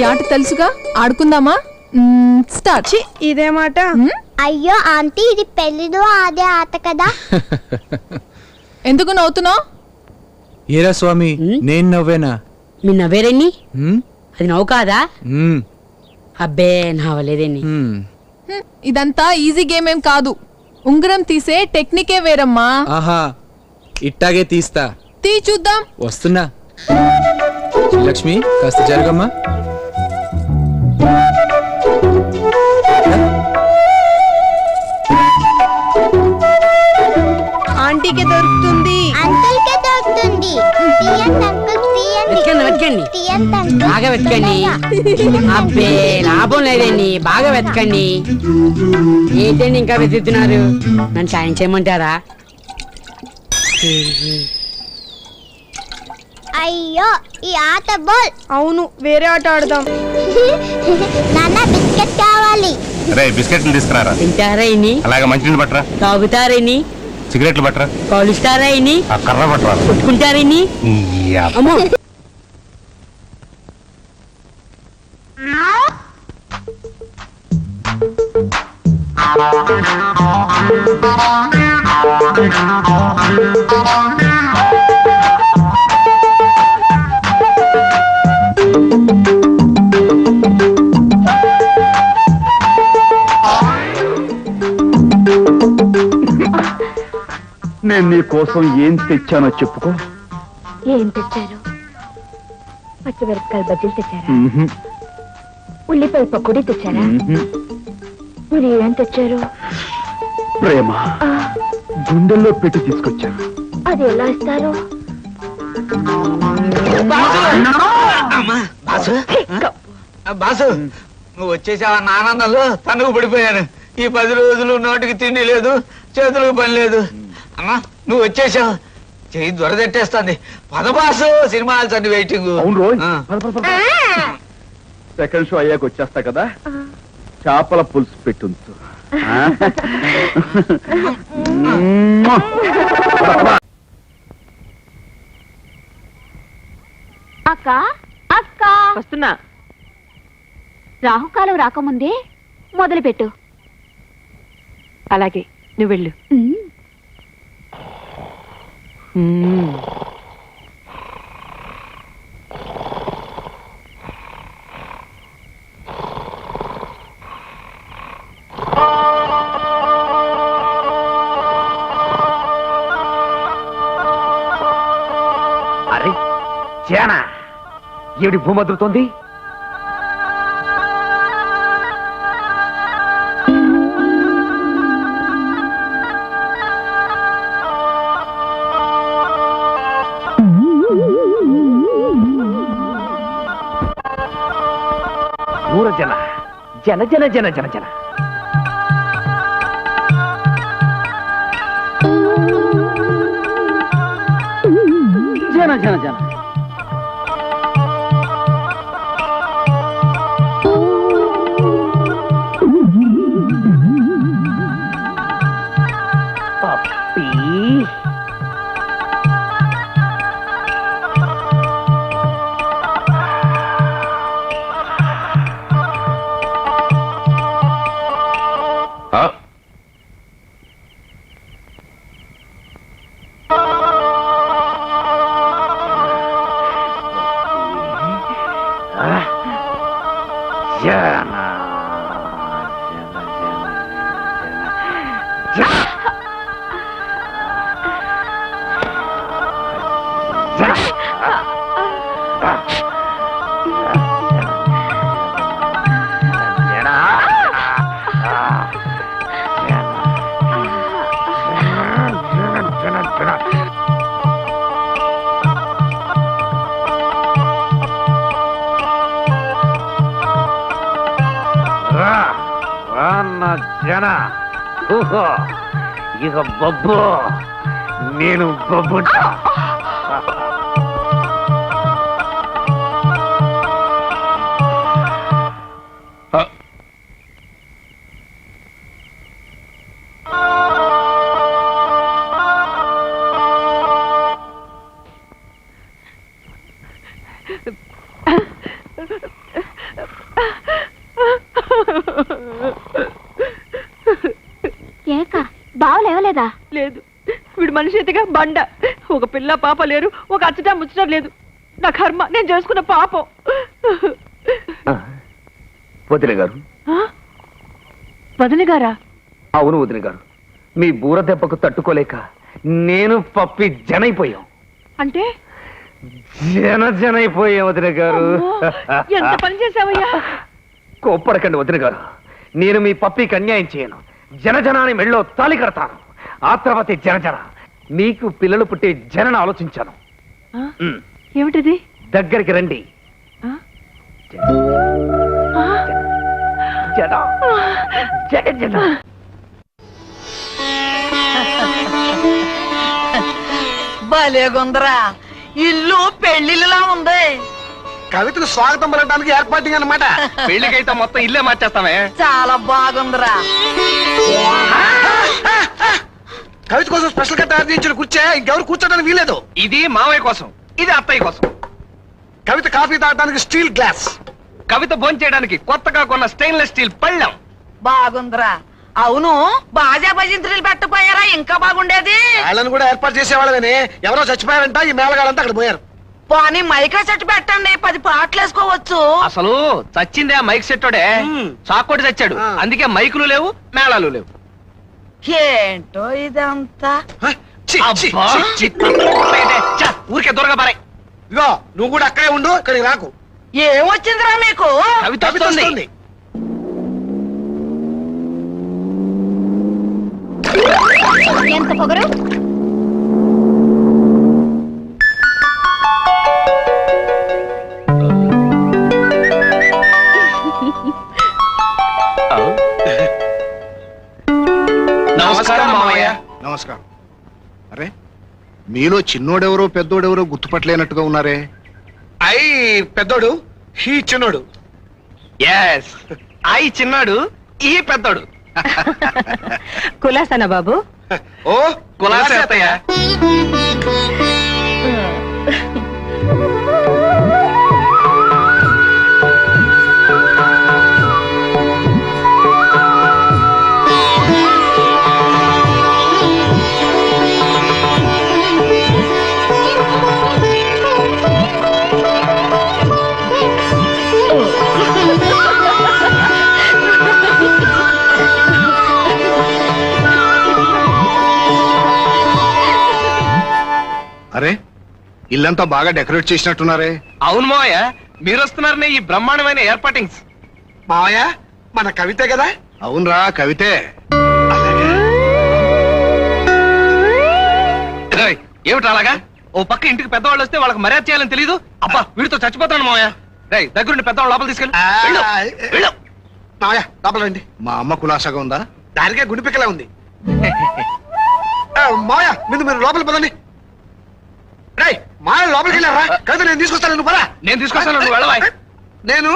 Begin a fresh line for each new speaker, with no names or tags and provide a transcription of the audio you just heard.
ఈ ఆట తెలుసుగా? ఆడుకుందామా? స్టార్ట్.
ఛీ, ఇదే మాట?
అయ్యో ఆంటీ ఇది పెళ్ళిలో ఆడే ఆట కదా.
ఎందుకు నవ్వుతున్నావు?
ఏరా స్వామి నేను నవ్వేనా?
మీ నవ్వేరేని? అది నవ్వు కాదా? అబ్బే నవ్వలేదేని.
ఇదంతా ఈజీ గేమ్ ఏం కాదు. ఉంగరం తీసే టెక్నికే వేరమ్మా.
ఆహా ఇట్టాగే తీస్తా.
తీ చూద్దాం.
వస్తున్నా. లక్ష్మి కాస్త జరగమ్మా.
ఆంటీకి దొరుకుతుంది.
అంకుల్ కే దొరుకుతుంది తీయండి అంకుల్
వెతకండి
తీయండి
బాగా వెతకండి. అబ్బే లాభం లేదండి. బాగా వెతకండి. ఏంటండి ఇంకా వెతుకుతున్నారు? నన్ను సాయం చేయమంటారా?
అయ్యో ఈ ఆట బాల్.
అవును వేరే ఆట ఆడదాం.
నాన్న బిస్కెట్ కావాలి.
రే బిస్కెట్లు తీసుకురారా?
తింటారా ఇని
అలాగే మంచినీళ్ళు పట్టరా.
తాగుతారా ఇని
సిగరెట్లు పట్టరా.
కాలుస్తారా ఇని
ఆ కర్ర పట్టరా.
కొట్టుకుంటారా ఇని
అబ్బ.
అమ్మో
నేను నీ కోసం ఏం తెచ్చానో చెప్పుకో.
ఏం తెచ్చారు? పచ్చిమిరపకాయలు బజ్జీలు తెచ్చారా? ఉల్లిపాయ పకోడీ తెచ్చారా?
మ్మ్హ్.
మీరు ఏం తెచ్చారు?
ప్రేమ గుండెల్లో పెట్టి తీసుకొచ్చాను.
అది ఎలా ఇస్తారు?
బాసు. ఆ, బాసు నువ్వు వచ్చేసావా నా ఆనందంలో తనుకు పడిపోయాను. ఈ పది రోజులు నోటికి తిండి లేదు చేతులకు పని లేదు. అమ్మా నువ్వు వచ్చేసావు. చెయ్యి దొరదెట్టేస్తుంది పద బాసు సినిమాలు చండి వెయిటింగ్
అవును రోజు
ఆ.
సెకండ్ షో అయ్యాక వచ్చేస్తా కదా? చేపల పులుసు పెట్టుంచు. ఆ? మ్మ్.
అక్క అక్క.
వస్తున్నా.
రాహుకాలం రాకముందే మొదలు పెట్టు
అలాగే నువ్వు వెళ్ళు.
అరే చేనా? ఏడి భూమద్రుతోంది ఊర జన జన జన జన జన జన. జన జన జన. జన
జన
జన జన ఓహో ఇక బొబ్బు. నేను బొబ్బుంటా.
లేదు. వీడు మనిషి ఎత్తిగా బండ. ఒక పిల్ల పాప లేరు ఒక అచ్చట ముచ్చట లేదు. నా కర్మ నేను చేసుకున్న పాపం.
వదిన గారు.
ఆ? వదిన గారా?
అవును వదిన గారు. మీ బూర దెబ్బకు తట్టుకోలేక నేను పప్పి జనైపోయాం.
అంటే?
జన జనైపోయాం వదిన గారు.
అమ్మో, ఎంత పని చేసావయ్యా
కోప్పడకండి వదిన గారు. నేను మీ పప్పికి అన్యాయం చేయను. జనజనాన్ని మెళ్ళో తాలి కడతాను. ఆ తర్వాత జనజన. మీకు పిల్లలు పుట్టే జనన ఆలోచించాను? ఉమ్,
ఏమిటిది?
దగ్గరికి రండి.
ఆ? ఆ?
జన. జన జన.
భలేగుందరా ఇల్లు పెళ్ళిలా ఉంది.
కవితకు స్వాగతం పలకడానికి ఏర్పాటు అనమాట
పెళ్ళికైతే మొత్తం ఇల్లే మార్చేస్తామే.
చాలా బాగుందిరా.
కవిత కోసం స్పెషల్గా తయారు చేయించిన కూర్చే ఇంకెవరు కూర్చోడానికి వీలేదు
ఇది మావయ్య కోసం ఇది అత్తయ్య కోసం.
కవిత కాఫీ తాగడానికి స్టీల్ గ్లాస్.
కవిత భోంచేయడానికి కొత్తగా కొన్న స్టెయిన్లెస్ స్టీల్ పళ్ళెం.
బాగుందిరా. అవును బాజా భజంత్రులు పెట్టపోయారా ఇంకా బాగుండేది.
వాళ్ళని కూడా ఏర్పాటు చేసేవాళ్ళని ఎవరో చచ్చిపోయారంట ఈ మేళగాళ్ళంతా అక్కడ పోయారు.
పోనీ మైకా సెట్ పెట్టండి. పది పాటలు వేసుకోవచ్చు.
అసలు చచ్చిందే ఆ మైక్ సెట్టోడే. చాకోటి చచ్చాడు. అందుకే మైకులు లేవు మేళాలు లేవు.
ఏంటో ఇదంతా?
ఊరికే దూరంగా పారాయ్
ఇదిగో నువ్వు కూడా అక్కడే ఉండు ఇక్కడికి రాకు.
ఏమొచ్చిందిరా మీకు.
వస్తుంది.
ఎంత పొగరు?
నమస్కారం.
అరే మీలో చిన్నోడెవరో పెద్దోడెవరో గుర్తుపట్టలేనట్టుగా ఉన్నారే?
అయి పెద్దోడు హీ చిన్నోడు.
ఎస్ ఐ చిన్నాడు ఈ పెద్దోడు.
కులాసన బాబు?
ఓ
కులాసే అత్తయ్య.
ఇల్లంతా బాగా డెకరేట్ చేసినట్టున్నారే.
అవును మావయ్య మీరు వస్తున్నారనే ఈ బ్రహ్మాండమైన ఏర్పాటింగ్స్.
మావయ్య మన కవితే కదా?
అవునరా కవితే.
ఏయ్, ఏమిటి అలాగా? ఓ పక్క ఇంటికి పెద్దవాళ్ళు వస్తే వాళ్ళకి మర్యాద చేయాలని తెలియదు అబ్బా వీడితో చచ్చిపోతాను మావయ్య. రేయ్ దగ్గరుండి పెద్దవాళ్ళు లోపల తీసుకెళ్ళి. వెళ్ళు, వెళ్ళు.
మావయ్య లోపల రండి.
మా అమ్మ కులాసాగా ఉందా?
దానికే గుండెపిక్కలా ఉంది. ఆ, మావయ్య ముందు మీరు లోపల పదండి. మావయ్య లోపలికి వెళ్ళారా? కవిత నేను తీసుకొస్తాను నువ్వు పదా.
నేను తీసుకొస్తాను నువ్వు వెళ్ళవా?
నేను.